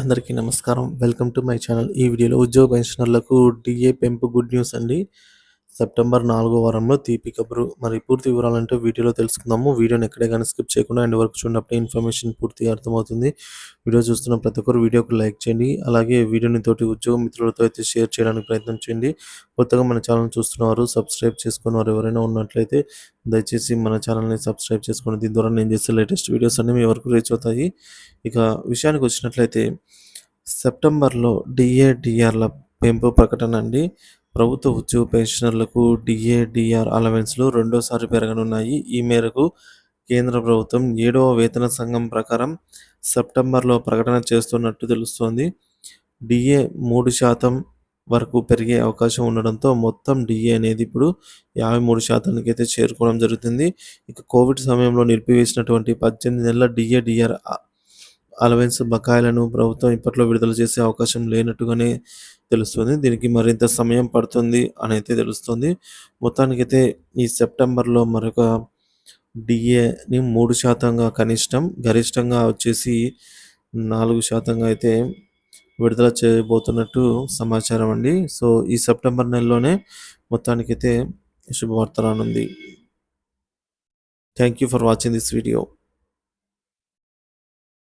అందరికీ నమస్కారం. Welcome to my channel. ఈ వీడియోలో ఉద్యోగ పెన్షనర్లకు డిఏ పెంపు గుడ్ న్యూస్ అండి. సెప్టెంబర్ నాలుగో వారంలో తీపి కబురు. మరి పూర్తి వివరాలంటే వీడియోలో తెలుసుకుందాము. వీడియోని ఎక్కడే కానీ స్కిప్ చేయకుండా అండ్ వరకు చూడనప్పుడే ఇన్ఫర్మేషన్ పూర్తిగా అర్థమవుతుంది. వీడియో చూస్తున్న ప్రతి ఒక్కరు వీడియోకి లైక్ చేయండి. అలాగే వీడియోని తోటి ఉద్యోగ మిత్రులతో అయితే షేర్ చేయడానికి ప్రయత్నం చేయండి. కొత్తగా మన ఛానల్ చూస్తున్నవారు సబ్స్క్రైబ్ చేసుకున్న వారు ఎవరైనా ఉన్నట్లయితే దయచేసి మన ఛానల్ని సబ్స్క్రైబ్ చేసుకోండి దీని ద్వారా నేను చేసే లేటెస్ట్ వీడియోస్ అన్నీ మీ వరకు రీచ్ అవుతాయి. ఇక విషయానికి వచ్చినట్లయితే సెప్టెంబర్లో డిఏడిఆర్ల పెంపు ప్రకటన అండి. ప్రభుత్వ ఉద్యోగ పెన్షనర్లకు డిఏడిఆర్ అలవెన్స్లు రెండోసారి పెరగనున్నాయి. ఈ మేరకు కేంద్ర ప్రభుత్వం ఏడవ వేతన సంఘం ప్రకారం సెప్టెంబర్లో ప్రకటన చేస్తున్నట్టు తెలుస్తోంది. డిఏ మూడు శాతం వరకు పెరిగే అవకాశం ఉండడంతో మొత్తం డిఏ అనేది ఇప్పుడు యాభై మూడు శాతానికి అయితే చేరుకోవడం జరుగుతుంది. ఇక కోవిడ్ సమయంలో నిలిపివేసినటువంటి పద్దెనిమిది నెలల డిఏ డిఆర్ అలవెన్స్ బకాయిలను ప్రభుత్వం ఇప్పట్లో విడుదల చేసే అవకాశం లేనట్టుగానే తెలుస్తుంది. దీనికి మరింత సమయం పడుతుంది అని అయితే తెలుస్తుంది. మొత్తానికైతే ఈ సెప్టెంబర్లో మరొక డిఏని మూడు శాతంగా కనిష్టం గరిష్టంగా వచ్చేసి నాలుగు శాతంగా అయితే విడుదల చేయబోతున్నట్టు సమాచారం అండి. సో ఈ సెప్టెంబర్ నెలలోనే మొత్తానికైతే శుభవార్త రానుంది. Thank you for watching this video.